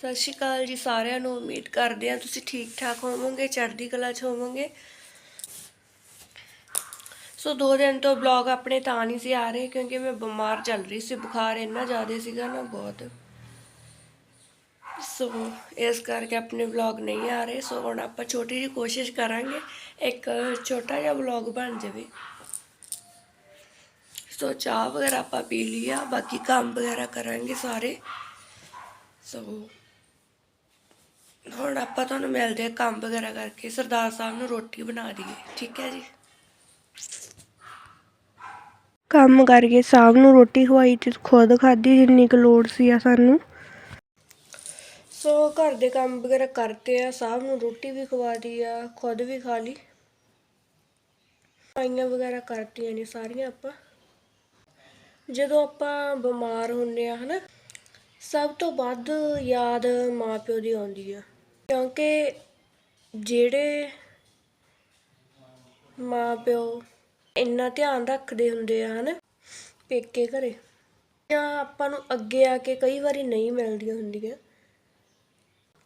ਸਤਿ ਸ਼੍ਰੀ ਅਕਾਲ ਜੀ ਸਾਰਿਆਂ ਨੂੰ, ਉਮੀਦ ਕਰਦੇ ਹਾਂ ਤੁਸੀਂ ਠੀਕ ਠਾਕ ਹੋਵੋਗੇ, ਚੜ੍ਹਦੀ ਕਲਾ 'ਚ ਹੋਵੋਗੇ। ਸੋ ਦੋ ਦਿਨ ਤੋਂ ਵਲੌਗ ਆਪਣੇ ਤਾਂ ਨਹੀਂ ਸੀ ਆ ਰਹੇ ਕਿਉਂਕਿ ਮੈਂ ਬਿਮਾਰ ਚੱਲ ਰਹੀ ਸੀ, ਬੁਖਾਰ ਇੰਨਾ ਜ਼ਿਆਦਾ ਸੀਗਾ ਨਾ ਬਹੁਤ। ਸੋ ਇਸ ਕਰਕੇ ਆਪਣੇ ਵਲੌਗ ਨਹੀਂ ਆ ਰਹੇ, ਸੋ ਹੁਣ ਆਪਾਂ ਛੋਟੀ ਜਿਹੀ ਕੋਸ਼ਿਸ਼ ਕਰਾਂਗੇ, ਇੱਕ ਛੋਟਾ ਜਿਹਾ ਵਲੌਗ ਬਣ ਜਾਵੇ। ਸੋ ਚਾਹ ਵਗੈਰਾ ਆਪਾਂ ਪੀ ਲਈ ਆ, ਬਾਕੀ ਕੰਮ ਵਗੈਰਾ ਕਰਾਂਗੇ ਸਾਰੇ। ਸੋ ਹੁਣ ਆਪਾਂ ਤੁਹਾਨੂੰ ਮਿਲਦੇ ਹਾਂ ਕੰਮ ਵਗੈਰਾ ਕਰਕੇ। ਸਰਦਾਰ ਸਾਹਿਬ ਨੂੰ ਰੋਟੀ ਬਣਾ ਦਈਏ ਠੀਕ ਹੈ ਜੀ? ਕੰਮ ਕਰਕੇ ਸਾਹਿਬ ਨੂੰ ਰੋਟੀ ਖਵਾਈ ਤੇ ਖੁਦ ਖਾਧੀ ਜਿੰਨੀ ਕੁ ਲੋੜ ਸੀ ਆ ਸਾਨੂੰ। ਸੋ ਘਰ ਦੇ ਕੰਮ ਵਗੈਰਾ ਕਰਤੇ ਆ ਸਾਹਿਬ ਨੂੰ ਰੋਟੀ ਵੀ ਖਵਾ ਦੀ ਆ ਖੁਦ ਵੀ ਖਾ ਲਈ। ਆਈਆਂ ਵਗੈਰਾ ਕਰਤੀਆਂ ਨੇ ਸਾਰੀਆਂ ਆਪਾਂ। ਜਦੋਂ ਆਪਾਂ ਬਿਮਾਰ ਹੁੰਨੇ ਆ ਹਨਾ ਸਭ ਤੋਂ ਵੱਧ ਯਾਦ ਮਾਪਿਓ ਦੀ ਆਉਂਦੀ ਆ। ਕਿਉਂਕਿ ਜਿਹੜੇ ਮਾਂ ਪਿਓ ਇੰਨਾ ਧਿਆਨ ਰੱਖਦੇ ਹੁੰਦੇ ਆ, ਹਨਾ? ਪੇਕੇ ਘਰੇ। ਜਾਂ ਆਪਾਂ ਨੂੰ ਅੱਗੇ ਆ ਕੇ ਕਈ ਵਾਰੀ ਨਹੀਂ ਮਿਲਦੀਆਂ ਹੁੰਦੀਆਂ।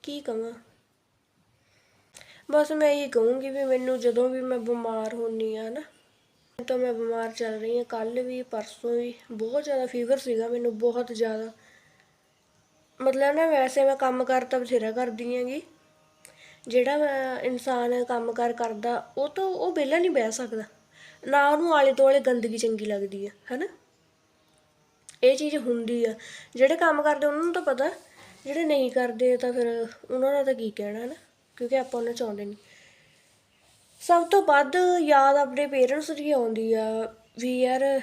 ਕੀ ਕਹਾਂ ਬਸ ਮੈਂ ਇਹ ਕਹੂੰਗੀ ਵੀ ਮੈਨੂੰ ਜਦੋਂ ਵੀ ਮੈਂ ਬਿਮਾਰ ਹੁੰਨੀ ਆ ਨਾ ਤਾਂ ਮੈਂ ਬਿਮਾਰ ਚੱਲ ਰਹੀ ਹਾਂ ਕੱਲ ਵੀ, ਪਰਸੋਂ ਵੀ ਬਹੁਤ ਜ਼ਿਆਦਾ ਫੀਵਰ ਸੀਗਾ ਮੈਨੂੰ, ਬਹੁਤ ਜ਼ਿਆਦਾ। ਮਤਲਬ ਨਾ ਵੈਸੇ ਮੈਂ ਕੰਮ ਕਰ ਤਾਂ ਬਥੇਰਾ ਕਰਦੀ ਹੈਗੀ। ਜਿਹੜਾ ਮੈਂ ਇਨਸਾਨ ਕੰਮ ਕਾਰ ਕਰਦਾ, ਉਹ ਤਾਂ ਉਹ ਵਿਹਲਾ ਨਹੀਂ ਬਹਿ ਸਕਦਾ। ਨਾ ਉਹਨੂੰ ਆਲੇ ਦੁਆਲੇ ਗੰਦਗੀ ਚੰਗੀ ਲੱਗਦੀ ਹੈ ਹੈਨਾ? ਇਹ ਚੀਜ਼ ਹੁੰਦੀ ਆ। ਜਿਹੜੇ ਕੰਮ ਕਰਦੇ, ਉਹਨਾਂ ਨੂੰ ਤਾਂ ਪਤਾ, ਜਿਹੜੇ ਨਹੀਂ ਕਰਦੇ ਤਾਂ ਫਿਰ ਉਹਨਾਂ ਦਾ ਤਾਂ ਕੀ ਕਹਿਣਾ ਹੈ ਨਾ ਕਿਉਂਕਿ ਆਪਾਂ ਉਹਨਾਂ ਚਾਹੁੰਦੇ ਨਹੀਂ। ਸਭ ਤੋਂ ਵੱਧ ਯਾਦ ਆਪਣੇ ਪੇਰੈਂਟਸ ਦੀ ਆਉਂਦੀ ਆ ਵੀ ਯਾਰ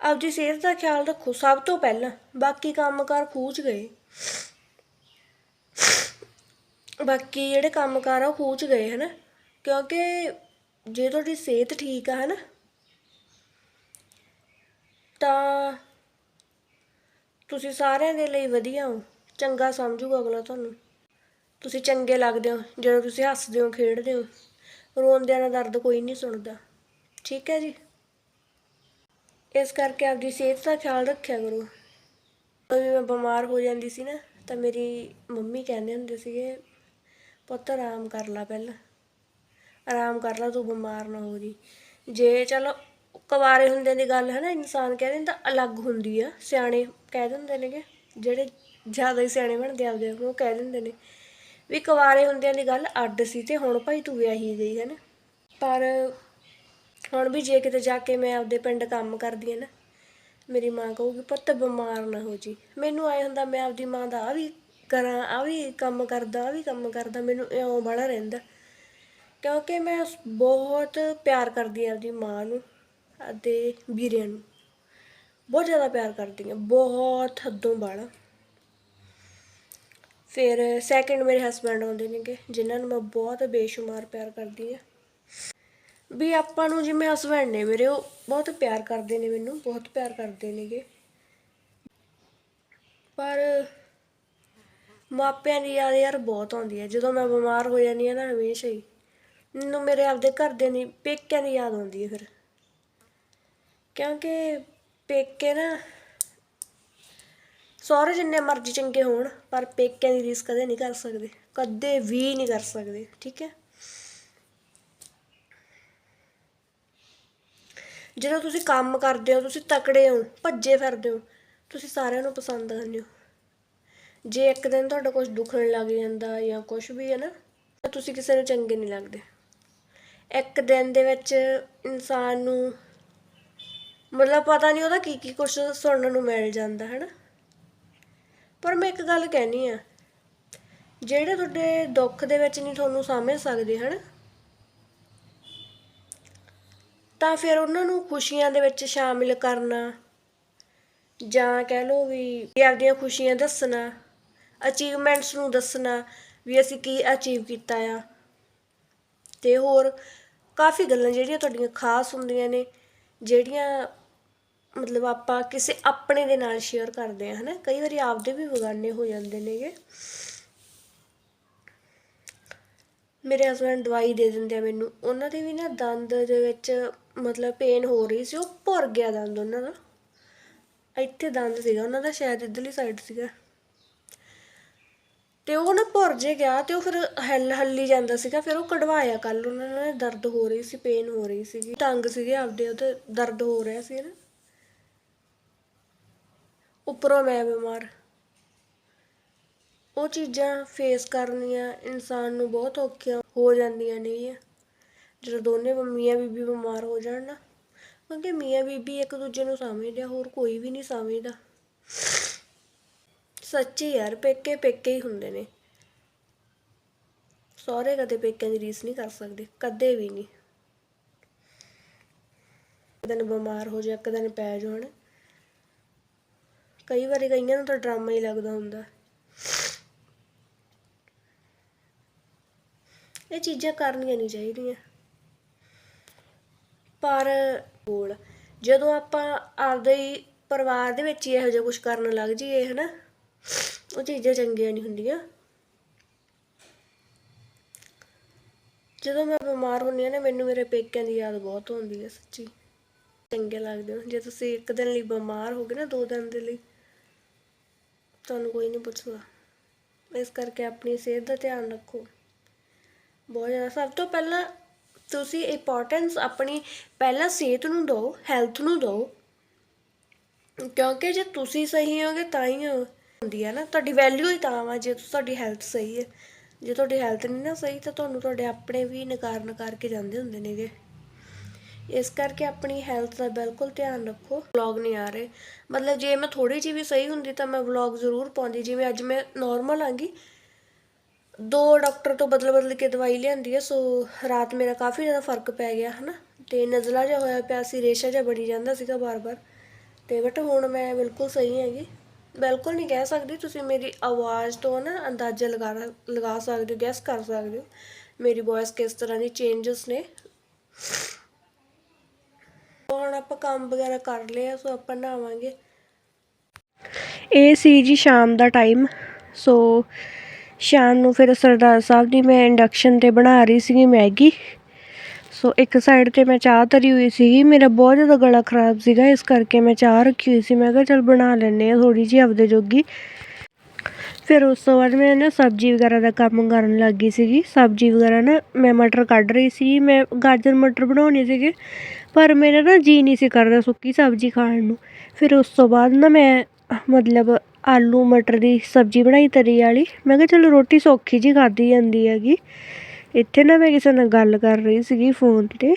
ਆਪਦੀ ਸਿਹਤ ਦਾ ਖਿਆਲ ਰੱਖੋ, ਸਭ ਤੋਂ ਪਹਿਲਾਂ। ਬਾਕੀ ਕੰਮਕਾਰ ਖੂਚ ਗਏ। ਬਾਕੀ ਜਿਹੜੇ ਕੰਮਕਾਰ ਆ ਉਹ ਖੂਚ ਗਏ, ਹਨਾ? ਕਿਉਂਕਿ ਜੇ ਤੁਹਾਡੀ ਸਿਹਤ ਠੀਕ ਆ, ਹਨਾ? ਤਾਂ ਤੁਸੀਂ ਸਾਰਿਆਂ ਦੇ ਲਈ ਵਧੀਆ ਹੋ। ਚੰਗਾ ਸਮਝੂਗਾ ਅਗਲਾ ਤੁਹਾਨੂੰ। ਤੁਸੀਂ ਚੰਗੇ ਲੱਗਦੇ ਹੋ, ਜਦੋਂ ਤੁਸੀਂ ਹੱਸਦੇ ਹੋ, ਖੇਡਦੇ ਹੋ। ਰੋਂਦਿਆਂ ਦਾ ਦਰਦ ਕੋਈ ਨਹੀਂ ਸੁਣਦਾ। ਠੀਕ ਹੈ ਜੀ? ਇਸ ਕਰਕੇ ਆਪਦੀ ਸਿਹਤ ਦਾ ਖਿਆਲ ਰੱਖਿਆ ਕਰੋ। ਜਦੋਂ ਵੀ ਮੈਂ ਬਿਮਾਰ ਹੋ ਜਾਂਦੀ ਸੀ ਨਾ, ਤਾਂ ਮੇਰੀ ਮੰਮੀ ਕਹਿੰਦੇ ਹੁੰਦੇ ਸੀਗੇ, ਪੁੱਤ ਆਰਾਮ ਕਰ ਲੈ ਪਹਿਲਾਂ। ਆਰਾਮ ਕਰ ਲੈ, ਤੂੰ ਬਿਮਾਰ ਨਾ ਹੋ ਜੀ ਜੇ ਚਲੋ ਕੁਵਾਰੇ ਹੁੰਦੇ ਦੀ ਗੱਲ ਹੈ ਨਾ ਇਨਸਾਨ ਕਹਿ ਦਿੰਦਾ ਅਲੱਗ ਹੁੰਦੀ ਆ, ਸਿਆਣੇ ਕਹਿ ਦਿੰਦੇ ਨੇਗੇ, ਜਿਹੜੇ ਜ਼ਿਆਦਾ ਹੀ ਸਿਆਣੇ ਬਣਦੇ ਆਪਦੇ ਉਹ ਕਹਿ ਦਿੰਦੇ ਨੇ ਵੀ ਕੁਵਾਰੇ ਹੁੰਦਿਆਂ ਦੀ ਗੱਲ ਅੱਡ ਸੀ ਤੇ ਹੁਣ ਭਾਈ ਤੂੰ ਵਿਆਹੀ ਗਈ ਹੈ ਨਾ। ਪਰ ਹੁਣ ਵੀ ਜੇ ਕਿਤੇ ਜਾ ਕੇ ਮੈਂ ਆਪਦੇ ਪਿੰਡ ਕੰਮ ਕਰਦੀ ਹਾਂ ਨਾ, ਮੇਰੀ ਮਾਂ ਕਹੂਗੀ, ਪੁੱਤ ਬਿਮਾਰ ਨਾ ਹੋ ਜੀ। ਮੈਨੂੰ ਆਏ ਹੁੰਦਾ, ਮੈਂ ਆਪਦੀ ਮਾਂ ਦਾ ਆ ਵੀ ਕਰਾਂ ਆ ਵੀ ਕੰਮ ਕਰਦਾ ਆ ਵੀ ਕੰਮ ਕਰਦਾ, ਮੈਨੂੰ ਇਉਂ ਬੜਾ ਰਹਿੰਦਾ। ਕਿਉਂਕਿ ਮੈਂ ਬਹੁਤ ਪਿਆਰ ਕਰਦੀ ਹਾਂ ਆਪਦੀ ਮਾਂ ਨੂੰ ਅਤੇ ਵੀਰਿਆਂ ਨੂੰ। ਬਹੁਤ ਜ਼ਿਆਦਾ ਪਿਆਰ ਕਰਦੀ ਹਾਂ, ਬਹੁਤ ਹੱਦੋਂ ਬਾਹਲਾ ਫਿਰ ਸੈਕਿੰਡ ਮੇਰੇ ਹਸਬੰਡ ਆਉਂਦੇ ਨੇਗੇ, ਜਿਨ੍ਹਾਂ ਨੂੰ ਮੈਂ ਬਹੁਤ ਬੇਸ਼ੁਮਾਰ ਪਿਆਰ ਕਰਦੀ ਹਾਂ। ਵੀ ਆਪਾਂ ਨੂੰ ਜਿਵੇਂ ਹਸਬੈਂਡ ਨੇ ਮੇਰੇ ਉਹ ਬਹੁਤ ਪਿਆਰ ਕਰਦੇ ਨੇ ਮੈਨੂੰ, ਬਹੁਤ ਪਿਆਰ ਕਰਦੇ ਨੇਗੇ। ਪਰ ਮਾਪਿਆਂ ਦੀ ਯਾਦ ਯਾਰ ਬਹੁਤ ਆਉਂਦੀ ਹੈ। ਜਦੋਂ ਮੈਂ ਬਿਮਾਰ ਹੋ ਜਾਂਦੀ ਹਾਂ ਨਾ ਹਮੇਸ਼ਾ ਹੀ, ਮੈਨੂੰ ਮੇਰੇ ਆਪਦੇ ਘਰਦਿਆਂ ਦੀ, ਪੇਕਿਆਂ ਦੀ ਯਾਦ ਆਉਂਦੀ ਹੈ ਫਿਰ। ਕਿਉਂਕਿ ਪੇਕੇ ਨਾ ਸਹੁਰੇ ਜਿੰਨੇ ਮਰਜ਼ੀ ਚੰਗੇ ਹੋਣ, ਪਰ ਪੇਕਿਆਂ ਦੀ ਰੀਸ ਕਦੇ ਨਹੀਂ ਕਰ ਸਕਦੇ, ਕਦੇ ਵੀ ਨਹੀਂ ਕਰ ਸਕਦੇ, ਠੀਕ ਹੈ? ਜਦੋਂ ਤੁਸੀਂ ਕੰਮ ਕਰਦੇ ਹੋ, ਤੁਸੀਂ ਤਕੜੇ ਹੋ, ਭੱਜੇ ਫਿਰਦੇ ਹੋ, ਤੁਸੀਂ ਸਾਰਿਆਂ ਨੂੰ ਪਸੰਦ ਆਉਂਦੇ ਹੋ। ਜੇ ਇੱਕ ਦਿਨ ਤੁਹਾਡਾ ਕੁਝ ਦੁਖਣ ਲੱਗ ਜਾਂਦਾ ਜਾਂ ਕੁਝ ਵੀ ਹੈ ਨਾ, ਤਾਂ ਤੁਸੀਂ ਕਿਸੇ ਨੂੰ ਚੰਗੇ ਨਹੀਂ ਲੱਗਦੇ। ਇੱਕ ਦਿਨ ਦੇ ਵਿੱਚ ਇਨਸਾਨ ਨੂੰ ਮਤਲਬ ਪਤਾ ਨਹੀਂ ਉਹਦਾ ਕੀ ਕੀ ਕੁਝ ਸੁਣਨ ਨੂੰ ਮਿਲ ਜਾਂਦਾ ਹੈ ਨਾ ਪਰ ਮੈਂ ਇੱਕ ਗੱਲ ਕਹਿਣੀ ਆ, ਜਿਹੜੇ ਤੁਹਾਡੇ ਦੁੱਖ ਦੇ ਵਿੱਚ ਨਹੀਂ ਤੁਹਾਨੂੰ ਸਮਝ ਸਕਦੇ, ਹਨ। ਤਾਂ ਫਿਰ ਉਹਨਾਂ ਨੂੰ ਖੁਸ਼ੀਆਂ ਦੇ ਵਿੱਚ ਸ਼ਾਮਿਲ ਕਰਨਾ ਜਾਂ ਕਹਿ ਲਓ ਵੀ ਆਪਦੀਆਂ ਖੁਸ਼ੀਆਂ ਦੱਸਣਾ ਅਚੀਵਮੈਂਟਸ ਨੂੰ ਦੱਸਣਾ ਵੀ ਅਸੀਂ ਕੀ ਅਚੀਵ ਕੀਤਾ ਆ। ਤੇ ਹੋਰ ਕਾਫੀ ਗੱਲਾਂ ਜਿਹੜੀਆਂ ਤੁਹਾਡੀਆਂ ਖਾਸ ਹੁੰਦੀਆਂ ਨੇ, ਜਿਹੜੀਆਂ ਮਤਲਬ ਆਪਾਂ ਕਿਸੇ ਆਪਣੇ ਦੇ ਨਾਲ ਸ਼ੇਅਰ ਕਰਦੇ ਆ ਹਨਾ? ਕਈ ਵਾਰੀ ਆਪਦੇ ਵੀ ਬਗਾਨੇ ਹੋ ਜਾਂਦੇ ਨੇਗੇ। ਮੇਰੇ ਹਸਬੰਡ ਦਵਾਈ ਦੇ ਦਿੰਦੇ ਆ ਮੈਨੂੰ। ਉਹਨਾਂ ਦੇ ਵੀ ਨਾ ਦੰਦ ਦੇ ਵਿੱਚ ਮਤਲਬ ਪੇਨ ਹੋ ਰਹੀ ਸੀ, ਉਹ ਭੁਰ ਗਿਆ ਦੰਦ ਉਹਨਾਂ ਦਾ। ਇੱਥੇ ਦੰਦ ਸੀਗਾ, ਉਹਨਾਂ ਦਾ ਸ਼ਾਇਦ ਇੱਧਰਲੀ ਸਾਈਡ ਸੀਗਾ। ਤੇ ਉਹ ਨਾ ਭੁਰ ਜੇ ਗਿਆ ਤੇ ਉਹ ਫਿਰ ਹੱਲ, ਹੱਲੀ ਜਾਂਦਾ ਸੀਗਾ, ਫਿਰ ਉਹ ਕਢਵਾਇਆ ਕੱਲ ਉਹਨਾਂ ਨੇ ਦਰਦ ਹੋ ਰਹੀ ਸੀ ਪੇਨ ਹੋ ਰਹੀ ਸੀਗੀ। ਤੰਗ ਸੀਗੇ ਆਪਦੇ ਉਹਦੇ ਦਰਦ ਹੋ ਰਿਹਾ ਸੀ ਨਾ। ਉੱਪਰੋਂ ਮੈਂ ਬਿਮਾਰ। ਉਹ ਚੀਜ਼ਾਂ ਫੇਸ ਕਰਨੀਆਂ, ਇਨਸਾਨ ਨੂੰ ਬਹੁਤ ਔਖੀਆਂ ਹੋ ਜਾਂਦੀਆਂ ਨੇ ਜਦੋਂ ਦੋਨੇ ਮੀਆਂ ਬੀਬੀ ਬਿਮਾਰ ਹੋ ਜਾਣ ਨਾ, ਕਿਉਂਕਿ ਮੀਆਂ ਬੀਬੀ ਇੱਕ ਦੂਜੇ ਨੂੰ ਸਮਝਦੇ ਆ, ਹੋਰ ਕੋਈ ਵੀ ਨਹੀਂ ਸਮਝਦਾ। ਸੱਚੀ ਯਾਰ, ਪੇਕੇ ਪੇਕੇ ਹੀ ਹੁੰਦੇ ਨੇ। ਸਹੁਰੇ ਕਦੇ ਪੇਕਿਆਂ ਦੀ ਰੀਸ ਨਹੀਂ ਕਰ ਸਕਦੇ, ਕਦੇ ਵੀ ਨਹੀਂ। ਇੱਕ ਦਿਨ ਬਿਮਾਰ ਹੋ ਜਾ, ਇੱਕ ਦਿਨ ਪੈ ਜਾਣ। ਕਈ ਵਾਰੀ ਕਈਆਂ ਨੂੰ ਤਾਂ ਡਰਾਮਾ ਹੀ ਲੱਗਦਾ ਹੁੰਦਾ। ਇਹ ਚੀਜ਼ਾਂ ਕਰਨੀਆਂ ਨਹੀਂ ਚਾਹੀਦੀਆਂ। ਪਰ ਕੋਲ। ਜਦੋਂ ਆਪਾਂ ਆਪਦੇ ਹੀ ਪਰਿਵਾਰ ਦੇ ਵਿੱਚ ਹੀ ਇਹੋ ਜਿਹਾ ਕੁਝ ਕਰਨ ਲੱਗ ਜਾਈਏ, ਹਨਾ, ਉਹ ਚੀਜ਼ਾਂ ਚੰਗੀਆਂ ਨਹੀਂ ਹੁੰਦੀਆਂ। ਜਦੋਂ ਮੈਂ ਬਿਮਾਰ ਹੁੰਦੀ ਹਾਂ ਨਾ, ਮੈਨੂੰ ਮੇਰੇ ਪੇਕਿਆਂ ਦੀ ਯਾਦ ਬਹੁਤ ਆਉਂਦੀ ਹੈ ਸੱਚੀ। ਚੰਗੇ ਲੱਗਦੇ ਹੋ ਜੇ ਤੁਸੀਂ ਇੱਕ ਦਿਨ ਲਈ ਬਿਮਾਰ ਹੋ ਗਏ ਨਾ, ਦੋ ਦਿਨ ਦੇ ਲਈ, ਤੁਹਾਨੂੰ ਕੋਈ ਨਹੀਂ ਪੁੱਛਦਾ। ਇਸ ਕਰਕੇ ਆਪਣੀ ਸਿਹਤ ਦਾ ਧਿਆਨ ਰੱਖੋ। ਬਹੁਤ ਜ਼ਿਆਦਾ, ਸਭ ਤੋਂ ਪਹਿਲਾਂ ਤੁਸੀਂ ਇੰਪੋਰਟੈਂਸ ਆਪਣੀ ਪਹਿਲਾਂ ਸਿਹਤ ਨੂੰ ਦਿਓ ਹੈਲਥ ਨੂੰ ਦਿਓ। ਕਿਉਂਕਿ ਜੇ ਤੁਸੀਂ ਸਹੀ ਹੋਗੇ ਤਾਂ ਹੀ ਹੁੰਦੀ ਹੈ ਨਾ, ਤੁਹਾਡੀ ਵੈਲਿਊ ਹੀ ਤਾਂ ਵਾ, ਜੇ ਤੁਹਾਡੀ ਹੈਲਥ ਸਹੀ ਹੈ। ਜੇ ਤੁਹਾਡੀ ਹੈਲਥ ਨਹੀਂ ਨਾ ਸਹੀ, ਤਾਂ ਤੁਹਾਨੂੰ ਤੁਹਾਡੇ ਆਪਣੇ ਵੀ ਨਕਾਰ ਨਕਾਰ ਕੇ ਜਾਂਦੇ ਹੁੰਦੇ ਨੇਗੇ। ਇਸ ਕਰਕੇ ਆਪਣੀ ਹੈਲਥ ਦਾ ਬਿਲਕੁਲ ਧਿਆਨ ਰੱਖੋ ਵਲੌਗ ਨਹੀਂ ਆ ਰਹੇ। ਮਤਲਬ ਜੇ ਮੈਂ ਥੋੜੀ ਜਿਹੀ ਵੀ ਸਹੀ ਹੁੰਦੀ ਤਾਂ ਮੈਂ ਵਲੌਗ ਜ਼ਰੂਰ ਪਾਉਂਦੀ। ਜਿਵੇਂ ਅੱਜ ਮੈਂ ਨਾਰਮਲ ਆਂਗੀ ਦੋ ਡਾਕਟਰ ਤੋਂ ਬਦਲ ਬਦਲ ਕੇ ਦਵਾਈ ਲਿਆਂਦੀ ਹੈ ਸੋ ਰਾਤ ਮੇਰਾ ਕਾਫੀ ਜ਼ਿਆਦਾ ਫ਼ਰਕ ਪੈ ਗਿਆ, ਹਨਾ? ਤੇ ਨਜ਼ਲਾ ਜਿਹਾ ਹੋਇਆ ਪਿਆ ਸੀ, ਰੇਸ਼ਾ ਜਿਹਾ ਬਣੀ ਜਾਂਦਾ ਸੀਗਾ ਬਾਰ-ਬਾਰ। ਤੇ ਬਟ ਹੁਣ ਮੈਂ ਬਿਲਕੁਲ ਸਹੀ ਹੈਗੀ। ਬਿਲਕੁਲ ਨਹੀਂ ਕਹਿ ਸਕਦੀ ਤੁਸੀਂ ਮੇਰੀ ਆਵਾਜ਼ ਤੋਂ ਨਾ ਅੰਦਾਜ਼ਾ ਲਗਾ ਲਗਾ ਸਕਦੇ ਹੋ ਗੈਸ ਕਰ ਸਕਦੇ ਹੋ। ਮੇਰੀ ਵੌਇਸ ਕਿਸ ਤਰ੍ਹਾਂ ਦੀ ਚੇਂਜਸ ਨੇ। ਹੁਣ ਆਪਾਂ ਕੰਮ ਵਗੈਰਾ ਕਰ ਲਿਆ ਸੋ ਆਪਾਂ ਨਹਾਵਾਂਗੇ। ਇਹ ਸੀ ਜੀ ਸ਼ਾਮ ਦਾ ਟਾਈਮ ਸੋ ਸ਼ਾਮ ਨੂੰ ਫਿਰ ਸਰਦਾਰ ਸਾਹਿਬ ਦੀ ਮੈਂ ਇੰਡਕਸ਼ਨ ਤੇ ਬਣਾ ਰਹੀ ਸੀਗੀ ਮੈਗੀ। ਸੋ ਇੱਕ ਸਾਈਡ ਤੇ ਮੈਂ ਚਾਹ ਧਰੀ ਹੋਈ ਸੀਗੀ। ਮੇਰਾ ਬਹੁਤ ਜ਼ਿਆਦਾ ਗਲਾ ਖਰਾਬ ਸੀਗਾ। ਇਸ ਕਰਕੇ ਮੈਂ ਚਾਹ ਰੱਖੀ ਹੋਈ ਸੀ। ਮੈਂ ਕਿਹਾ ਚਲ ਬਣਾ ਲੈਂਦੇ ਹਾਂ ਥੋੜ੍ਹੀ ਜਿਹੀ ਆਪਦੇ ਜੋਗੀ। ਫਿਰ ਉਸ ਤੋਂ ਬਾਅਦ ਮੈਂ ਨਾ ਸਬਜ਼ੀ ਵਗੈਰਾ ਦਾ ਕੰਮ ਕਰਨ ਲੱਗ ਗਈ ਸੀਗੀ। ਸਬਜ਼ੀ ਵਗੈਰਾ ਨਾ ਮੈਂ ਮਟਰ ਕੱਢ ਰਹੀ ਸੀ ਮੈਂ ਗਾਜਰ ਮਟਰ ਬਣਾਉਣੇ ਸੀਗੇ। ਪਰ ਮੇਰਾ ਨਾ ਜੀ ਨਹੀਂ ਸੀ ਕਰਦਾ ਸੁੱਕੀ ਸਬਜ਼ੀ ਖਾਣ ਨੂੰ। ਫਿਰ ਉਸ ਤੋਂ ਬਾਅਦ ਨਾ ਮੈਂ ਮਤਲਬ ਆਲੂ, ਮਟਰ ਦੀ ਸਬਜ਼ੀ ਬਣਾਈ ਤਰੀ ਵਾਲੀ। ਮੈਂ ਕਿਹਾ ਚਲੋ ਰੋਟੀ ਸੌਖੀ ਜਿਹੀ ਖਾਧੀ ਜਾਂਦੀ ਹੈਗੀ। ਇੱਥੇ ਨਾ ਮੈਂ ਕਿਸੇ ਨਾਲ ਗੱਲ ਕਰ ਰਹੀ ਸੀਗੀ ਫੋਨ ਤੇ।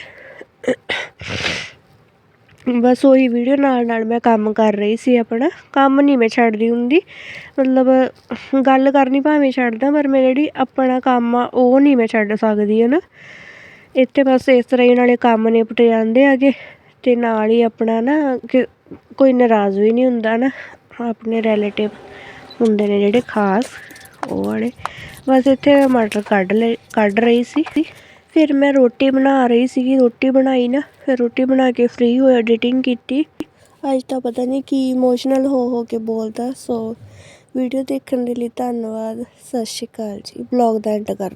ਬਸ ਉਹੀ ਵੀਡੀਓ ਨਾਲ ਨਾਲ ਮੈਂ ਕੰਮ ਕਰ ਰਹੀ ਸੀ ਆਪਣਾ। ਕੰਮ ਨਹੀਂ ਮੈਂ ਛੱਡਦੀ ਹੁੰਦੀ। ਮਤਲਬ ਗੱਲ ਕਰਨੀ ਭਾਵੇਂ ਛੱਡਦਾ ਪਰ ਮੈਂ ਜਿਹੜੀ ਆਪਣਾ ਕੰਮ ਆ, ਉਹ ਨਹੀਂ ਮੈਂ ਛੱਡ ਸਕਦੀ ਹੈ ਨਾ ਇੱਥੇ ਬਸ ਇਸ ਤਰ੍ਹਾਂ ਹੀ ਨਾਲੇ ਕੰਮ ਨਿਪਟ ਜਾਂਦੇ ਹੈਗੇ। ਅਤੇ ਨਾਲ ਹੀ ਆਪਣਾ ਨਾ ਕਿ ਕੋਈ ਨਾਰਾਜ਼ ਵੀ ਨਹੀਂ ਹੁੰਦਾ ਨਾ। ਆਪਣੇ ਰਿਲੇਟਿਵ ਹੁੰਦੇ ਨੇ ਜਿਹੜੇ ਖਾਸ, ਉਹ ਵਾਲੇ। ਬਸ ਇੱਥੇ ਮੈਂ ਮਟਰ ਕੱਢ ਲੈ ਕੱਢ ਰਹੀ ਸੀ। ਫਿਰ ਮੈਂ ਰੋਟੀ ਬਣਾ ਰਹੀ ਸੀਗੀ, ਰੋਟੀ ਬਣਾਈ ਨਾ, ਫਿਰ ਰੋਟੀ ਬਣਾ ਕੇ ਫ੍ਰੀ ਹੋ ਐਡੀਟਿੰਗ ਕੀਤੀ। ਅੱਜ ਤਾਂ ਪਤਾ ਨਹੀਂ ਕੀ ਇਮੋਸ਼ਨਲ ਹੋ ਹੋ ਕੇ ਬੋਲਦਾ ਸੋ ਵੀਡੀਓ ਦੇਖਣ ਦੇ ਲਈ ਧੰਨਵਾਦ, ਸਤਿ ਸ਼੍ਰੀ ਅਕਾਲ ਜੀ। ਬਲੌਗ ਦਾ ਐਂਡ ਕਰ ਕਰ